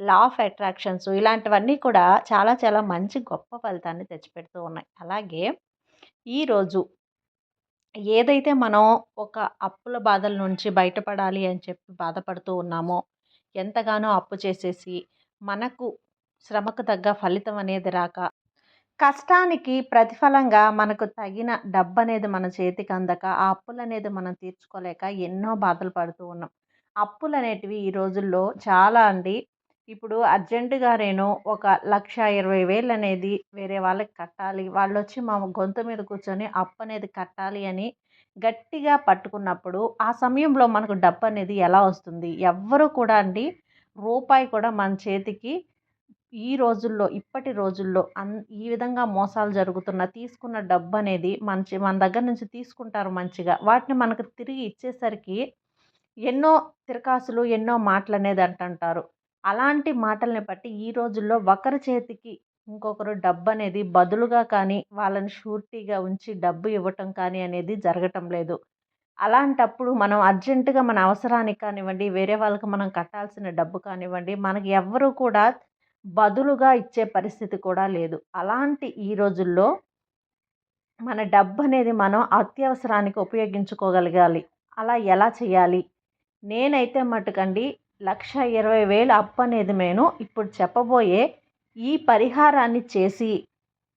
law of attractions ఇలాంటివన్నీ కూడా చాలా చాలా మంచి గొప్ప ఫలితాన్ని తెచ్చిపెడుతూ ఉన్నాయి. అలాగే ఈరోజు ఏదైతే మనం ఒక అప్పుల బాధల నుంచి బయటపడాలి అని చెప్పి బాధపడుతూ ఉన్నామో ఎంతగానో అప్పు చేసేసి మనకు శ్రమకు తగ్గ ఫలితం అనేది రాక కష్టానికి ప్రతిఫలంగా మనకు తగిన డబ్బు అనేది మన చేతికి అందక ఆ అప్పులు అనేది మనం తీర్చుకోలేక ఎన్నో బాధలు పడుతూ ఉన్నాం. అప్పులు అనేటివి ఈ రోజుల్లో చాలా అండి ఇప్పుడు అర్జెంటుగా నేను ఒక లక్ష ఇరవై వేలు అనేది వేరే వాళ్ళకి కట్టాలి. వాళ్ళు వచ్చి మా గొంతు మీద కూర్చొని అప్పు అనేది కట్టాలి అని గట్టిగా పట్టుకున్నప్పుడు ఆ సమయంలో మనకు డబ్బు అనేది ఎలా వస్తుంది? ఎవ్వరు కూడా అండి రూపాయి కూడా మన చేతికి ఈ రోజుల్లో ఇప్పటి రోజుల్లో అన్ ఈ విధంగా మోసాలు జరుగుతున్న తీసుకున్న డబ్బు అనేది మంచి మన దగ్గర నుంచి తీసుకుంటారు మంచిగా. వాటిని మనకు తిరిగి ఇచ్చేసరికి ఎన్నో తిరకాసులు ఎన్నో మాటలు అనేది అంటుంటారు. అలాంటి మాటల్ని బట్టి ఈ రోజుల్లో ఒకరి చేతికి ఇంకొకరు డబ్బు అనేది బదులుగా కానీ వాళ్ళని షూరిటీగా ఉంచి డబ్బు ఇవ్వటం కానీ అనేది జరగటం లేదు. అలాంటప్పుడు మనం అర్జెంటుగా మన అవసరానికి కానివ్వండి వేరే వాళ్ళకి మనం కట్టాల్సిన డబ్బు కానివ్వండి మనకి ఎవ్వరూ కూడా బదులుగా ఇచ్చే పరిస్థితి కూడా లేదు. అలాంటి ఈ రోజుల్లో మన డబ్బు అనేది మనం అత్యవసరానికి ఉపయోగించుకోగలగాలి. అలా ఎలా చేయాలి? నేనైతే మటుకండి లక్ష ఇరవై వేలు అప్పు అనేది నేను ఇప్పుడు చెప్పబోయే ఈ పరిహారాన్ని చేసి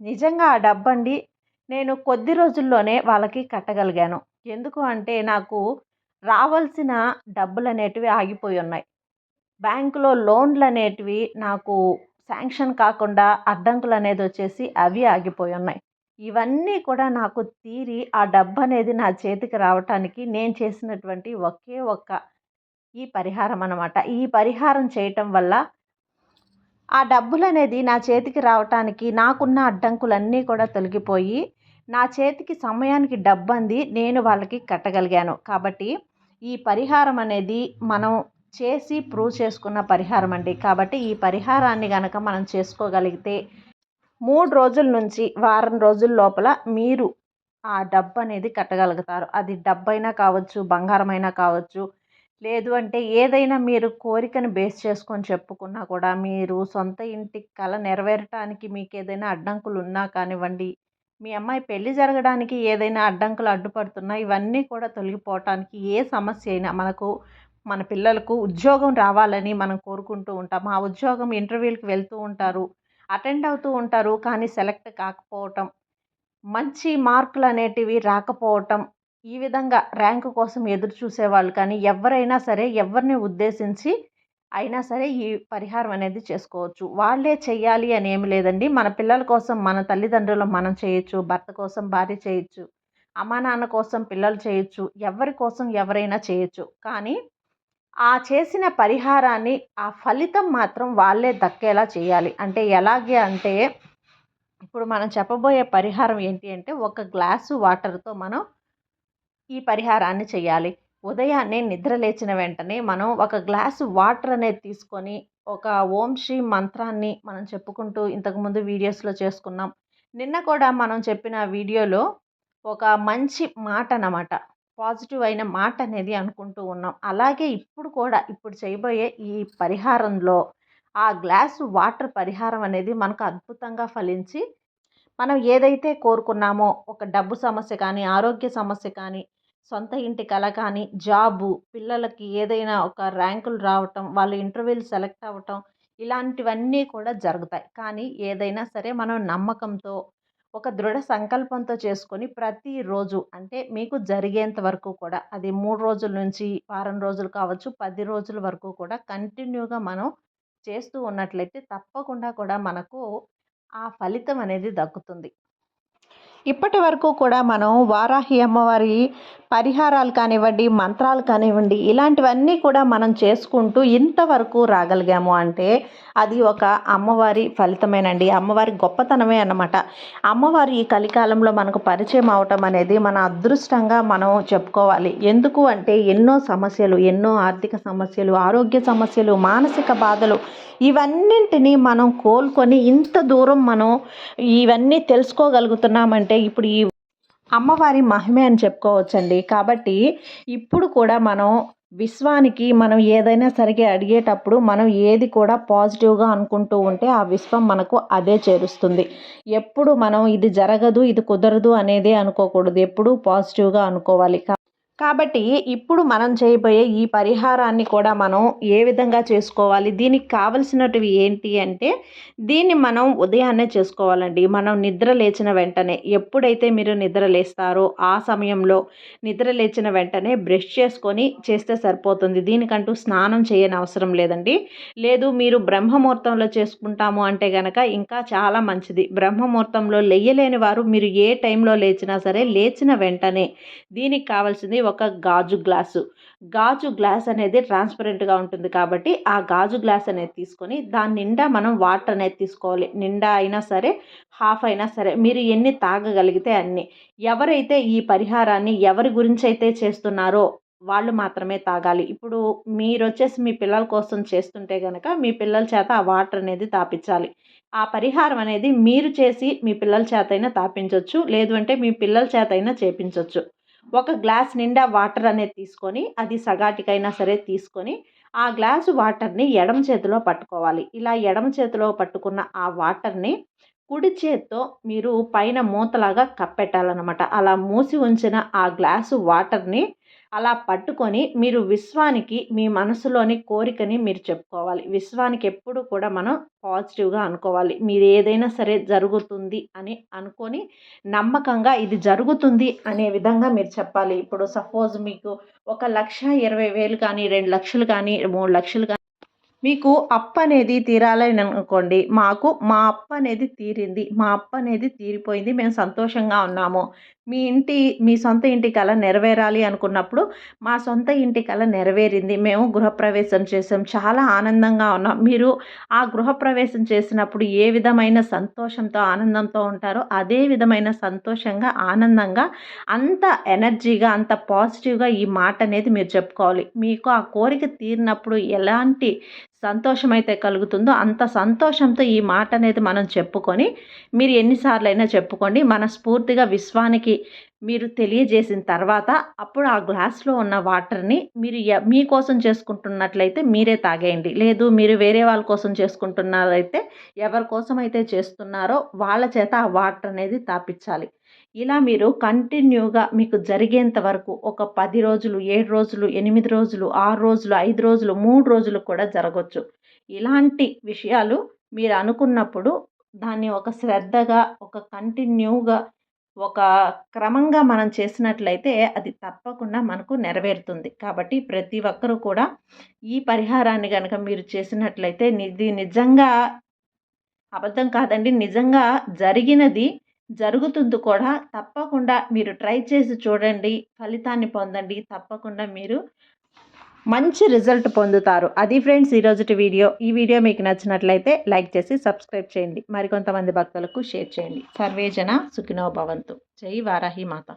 నిజంగా ఆ డబ్బండి నేను కొద్ది రోజుల్లోనే వాళ్ళకి కట్టగలిగాను. ఎందుకు అంటే నాకు రావాల్సిన డబ్బులు అనేటివి ఆగిపోయి ఉన్నాయి బ్యాంకులో లోన్లు అనేటివి నాకు శాంక్షన్ కాకుండా అడ్డంకులు అనేది వచ్చేసి అవి ఆగిపోయి ఉన్నాయి ఇవన్నీ కూడా నాకు తీరి ఆ డబ్బు అనేది నా చేతికి రావటానికి నేను చేసినటువంటి ఒకే ఒక్క ఈ పరిహారం అనమాట ఈ పరిహారం చేయటం వల్ల ఆ డబ్బులు అనేది నా చేతికి రావటానికి నాకున్న అడ్డంకులన్నీ కూడా తొలగిపోయి నా చేతికి సమయానికి డబ్బు అంది నేను వాళ్ళకి కట్టగలిగాను. కాబట్టి ఈ పరిహారం అనేది మనం చేసి ప్రూవ్ చేసుకున్న పరిహారం అండి. కాబట్టి ఈ పరిహారాన్ని కనుక మనం చేసుకోగలిగితే మూడు రోజుల నుంచి వారం రోజుల లోపల మీరు ఆ డబ్బు అనేది కట్టగలుగుతారు. అది డబ్బైనా కావచ్చు బంగారమైనా కావచ్చు లేదు అంటే ఏదైనా మీరు కోరికను బేస్ చేసుకొని చెప్పుకున్నా కూడా మీరు సొంత ఇంటి కళ నెరవేరటానికి మీకు ఏదైనా అడ్డంకులు ఉన్నా కానివ్వండి మీ అమ్మాయి పెళ్ళి జరగడానికి ఏదైనా అడ్డంకులు అడ్డుపడుతున్నా ఇవన్నీ కూడా తొలగిపోవటానికి ఏ సమస్య అయినా మనకు మన పిల్లలకు ఉద్యోగం రావాలని మనం కోరుకుంటూ ఉంటాం ఆ ఉద్యోగం ఇంటర్వ్యూలకు వెళ్తూ ఉంటారు అటెండ్ అవుతూ ఉంటారు కానీ సెలెక్ట్ కాకపోవటం మంచి మార్కులు అనేటివి రాకపోవటం ఈ విధంగా ర్యాంకు కోసం ఎదురు చూసేవాళ్ళు. కానీ ఎవరైనా సరే ఎవరిని ఉద్దేశించి అయినా సరే ఈ పరిహారం అనేది చేసుకోవచ్చు. వాళ్ళే చేయాలి అని ఏమి లేదండి. మన పిల్లల కోసం మన తల్లిదండ్రులు మనం చేయొచ్చు. భర్త కోసం భార్య చేయొచ్చు. అమ్మా నాన్న కోసం పిల్లలు చేయొచ్చు. ఎవరి కోసం ఎవరైనా చేయొచ్చు. కానీ ఆ చేసిన పరిహారాన్ని ఆ ఫలితం మాత్రం వాళ్ళే దక్కేలా చేయాలి. అంటే ఎలాగే అంటే ఇప్పుడు మనం చెప్పబోయే పరిహారం ఏంటి అంటే ఒక గ్లాసు వాటర్తో మనం ఈ పరిహారాన్ని చేయాలి. ఉదయాన్నే నిద్ర లేచిన వెంటనే మనం ఒక గ్లాసు వాటర్ అనేది తీసుకొని ఒక ఓం శ్రీ మంత్రాన్ని మనం చెప్పుకుంటూ ఇంతకుముందు వీడియోస్లో చేసుకున్నాం. నిన్న కూడా మనం చెప్పిన వీడియోలో ఒక మంచి మాట అన్నమాట. పాజిటివ్ అయిన మాట అనేది అనుకుంటూ ఉన్నాం. అలాగే ఇప్పుడు కూడా ఇప్పుడు చేయబోయే ఈ పరిహారంలో ఆ గ్లాసు వాటర్ పరిహారం అనేది మనకు అద్భుతంగా ఫలించి మనం ఏదైతే కోరుకున్నామో ఒక డబ్బు సమస్య కానీ ఆరోగ్య సమస్య కానీ సొంత ఇంటి కళ కానీ జాబు పిల్లలకి ఏదైనా ఒక ర్యాంకులు రావటం వాళ్ళు ఇంటర్వ్యూలు సెలెక్ట్ అవ్వటం ఇలాంటివన్నీ కూడా జరుగుతాయి. కానీ ఏదైనా సరే మనం నమ్మకంతో ఒక దృఢ సంకల్పంతో చేసుకొని ప్రతిరోజు అంటే మీకు జరిగేంత వరకు కూడా అది మూడు రోజుల నుంచి వారం రోజులు కావచ్చు పది రోజుల వరకు కూడా కంటిన్యూగా మనం చేస్తూ ఉన్నట్లయితే తప్పకుండా కూడా మనకు ఆ ఫలితం అనేది దక్కుతుంది. ఇప్పటి వరకు కూడా మనం వారాహి అమ్మవారి పరిహారాలు కానివ్వండి మంత్రాలు కానివ్వండి ఇలాంటివన్నీ కూడా మనం చేసుకుంటూ ఇంతవరకు రాగలిగాము అంటే అది ఒక అమ్మవారి ఫలితమేనండి. అమ్మవారి గొప్పతనమే అన్నమాట. అమ్మవారి ఈ కలికాలంలో మనకు పరిచయం అవటం అనేది మన అదృష్టంగా మనం చెప్పుకోవాలి. ఎందుకు అంటే ఎన్నో సమస్యలు ఎన్నో ఆర్థిక సమస్యలు ఆరోగ్య సమస్యలు మానసిక బాధలు ఇవన్నింటినీ మనం కోలుకొని ఇంత దూరం మనం ఇవన్నీ తెలుసుకోగలుగుతున్నామంటే ఇప్పుడు ఈ అమ్మవారి మహిమే అని చెప్పుకోవచ్చండి. కాబట్టి ఇప్పుడు కూడా మనం విశ్వానికి మనం ఏదైనా సరిగ్గా అడిగేటప్పుడు మనం ఏది కూడా పాజిటివ్గా అనుకుంటూ ఉంటే ఆ విశ్వం మనకు అదే చేరుస్తుంది. ఎప్పుడు మనం ఇది జరగదు ఇది కుదరదు అనేది అనుకోకూడదు. ఎప్పుడు పాజిటివ్గా అనుకోవాలి. కాబట్టి ఇప్పుడు మనం చేయబోయే ఈ పరిహారాన్ని కూడా మనం ఏ విధంగా చేసుకోవాలి? దీనికి కావలసినటివి ఏంటి అంటే దీన్ని మనం ఉదయాన్నే చేసుకోవాలండి. మనం నిద్ర లేచిన వెంటనే ఎప్పుడైతే మీరు నిద్ర లేస్తారో ఆ సమయంలో నిద్ర లేచిన వెంటనే బ్రష్ చేసుకొని చేస్తే సరిపోతుంది. దీనికంటూ స్నానం చేయని అవసరం లేదండి. లేదు మీరు బ్రహ్మముహూర్తంలో చేసుకుంటాము అంటే గనక ఇంకా చాలా మంచిది. బ్రహ్మముహూర్తంలో లేయలేని వారు మీరు ఏ టైంలో లేచినా సరే లేచిన వెంటనే దీనికి కావాల్సింది ఒక గాజు గ్లాసు. గాజు గ్లాస్ అనేది ట్రాన్స్పరెంట్గా ఉంటుంది కాబట్టి ఆ గాజు గ్లాస్ అనేది తీసుకొని దాని నిండా మనం వాటర్ అనేది తీసుకోవాలి. నిండా అయినా సరే హాఫ్ అయినా సరే మీరు ఎన్ని తాగగలిగితే అన్ని. ఎవరైతే ఈ పరిహారాన్ని ఎవరి గురించి అయితే చేస్తున్నారో వాళ్ళు మాత్రమే తాగాలి. ఇప్పుడు మీరు వచ్చేసి మీ పిల్లల కోసం చేస్తుంటే కనుక మీ పిల్లల చేత ఆ వాటర్ అనేది తాపించాలి. ఆ పరిహారం అనేది మీరు చేసి మీ పిల్లల చేత అయినా తాపించవచ్చు లేదు అంటే మీ పిల్లల చేత అయినా చేపించవచ్చు ఒక గ్లాస్ నిండా వాటర్ అనేది తీసుకొని అది సగాటికైనా సరే తీసుకొని ఆ గ్లాసు వాటర్ని ఎడమ చేతిలో పట్టుకోవాలి. ఇలా ఎడమ చేతిలో పట్టుకున్న ఆ వాటర్ని కుడి చేత్తో మీరు పైన మూతలాగా కప్పెట్టాలన్నమాట. అలా మూసి ఉంచిన ఆ గ్లాసు వాటర్ని అలా పట్టుకొని మీరు విశ్వానికి మీ మనసులోని కోరికని మీరు చెప్పుకోవాలి. విశ్వానికి ఎప్పుడు కూడా మనం పాజిటివ్గా అనుకోవాలి. మీరు ఏదైనా సరే జరుగుతుంది అని అనుకొని నమ్మకంగా ఇది జరుగుతుంది అనే విధంగా మీరు చెప్పాలి. ఇప్పుడు సపోజ్ మీకు ఒక లక్ష ఇరవై వేలు కానీ రెండు లక్షలు కానీ మూడు లక్షలు కానీ మీకు అప్పు అనేది తీరాలని అనుకోండి. మాకు మా అప్పు అనేది తీరింది. మా అప్పు అనేది తీరిపోయింది. మేము సంతోషంగా ఉన్నాము. మీ ఇంటి మీ సొంత ఇంటి కళ నెరవేరాలి అనుకున్నప్పుడు మా సొంత ఇంటి కళ నెరవేరింది. మేము గృహప్రవేశం చేసాం చాలా ఆనందంగా ఉన్నాం. మీరు ఆ గృహప్రవేశం చేసినప్పుడు ఏ విధమైన సంతోషంతో ఆనందంతో ఉంటారో అదే విధమైన సంతోషంగా ఆనందంగా అంత ఎనర్జీగా అంత పాజిటివ్గా ఈ మాట అనేది మీరు చెప్పుకోవాలి. మీకు ఆ కోరిక తీరినప్పుడు ఎలాంటి సంతోషమైతే కలుగుతుందో అంత సంతోషంతో ఈ మాట అనేది మనం చెప్పుకొని మీరు ఎన్నిసార్లు అయినా చెప్పుకోండి మనస్ఫూర్తిగా విశ్వానికి మీరు తెలియజేసిన తర్వాత అప్పుడు ఆ గ్లాస్లో ఉన్న వాటర్ని మీరు మీకోసం చేసుకుంటున్నట్లయితే మీరే తాగేయండి. లేదు మీరు వేరే వాళ్ళ కోసం చేసుకుంటున్నారైతే ఎవరి కోసం అయితే చేస్తున్నారో వాళ్ళ చేత ఆ వాటర్ అనేది తాపించాలి. ఇలా మీరు కంటిన్యూగా మీకు జరిగేంత వరకు ఒక పది రోజులు ఏడు రోజులు ఎనిమిది రోజులు ఆరు రోజులు ఐదు రోజులు మూడు రోజులు కూడా జరగవచ్చు ఇలాంటి విషయాలు మీరు అనుకున్నప్పుడు దాన్ని ఒక శ్రద్ధగా ఒక కంటిన్యూగా ఒక క్రమంగా మనం చేసినట్లయితే అది తప్పకుండా మనకు నెరవేరుతుంది. కాబట్టి ప్రతి ఒక్కరూ కూడా ఈ పరిహారాన్ని కనుక మీరు చేసినట్లయితే ఇది నిజంగా అబద్ధం కాదండి నిజంగా జరిగినది జరుగుతుంది కూడా. తప్పకుండా మీరు ట్రై చేసి చూడండి ఫలితాన్ని పొందండి. తప్పకుండా మీరు మంచి రిజల్ట్ పొందుతారు. అది ఫ్రెండ్స్ ఈరోజుటి వీడియో. ఈ వీడియో మీకు నచ్చినట్లయితే లైక్ చేసి సబ్స్క్రైబ్ చేయండి. మరికొంతమంది భక్తులకు షేర్ చేయండి. సర్వేజన సుఖినో భవంతు. జై వారాహి మాత.